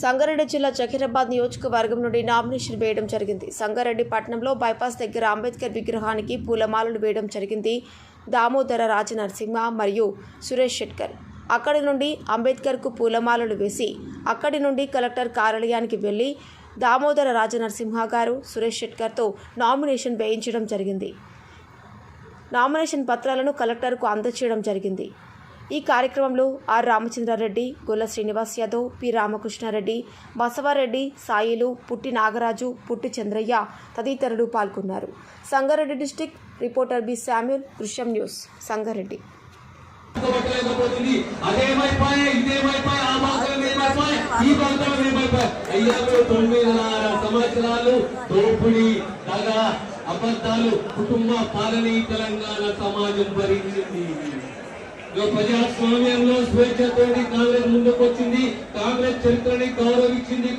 సంగారెడ్డి జిల్లా జకీరాబాద్ నియోజకవర్గం నుండి నామినేషన్ వేయడం జరిగింది. సంగారెడ్డి పట్టణంలో బైపాస్ దగ్గర అంబేద్కర్ విగ్రహానికి పూలమాలలు వేయడం జరిగింది. దామోదర రాజనరసింహ మరియు సురేష్ షెట్కర్ అక్కడి నుండి అంబేద్కర్కు పూలమాలలు వేసి అక్కడి నుండి కలెక్టర్ కార్యాలయానికి వెళ్ళి దామోదర రాజనరసింహ గారు సురేష్ షెట్కర్తో నామినేషన్ వేయించడం జరిగింది. నామినేషన్ పత్రాలను కలెక్టర్కు అందచేయడం జరిగింది. ఈ కార్యక్రమంలో ఆర్ రామచంద్రారెడ్డి గొల్ల శ్రీనివాస్ యాదవ్ పి రామకృష్ణారెడ్డి బసవారెడ్డి సాయిలు పుట్టి నాగరాజు పుట్టి చంద్రయ్య తదితరులు పాల్గొన్నారు. Sangareddy district reporter B Samuel Drushyam news Sangareddy. ఈ ప్రాంతం తొమ్మిదిన్నర సంవత్సరాలు దోపిడి దగ అబద్ధాలు కుటుంబ పాలన తెలంగాణ సమాజం భరించింది ప్రజాస్వామ్యంలో స్వేచ్ఛతోటి కాంగ్రెస్ ముందుకొచ్చింది. కాంగ్రెస్ చరిత్రని గౌరవించింది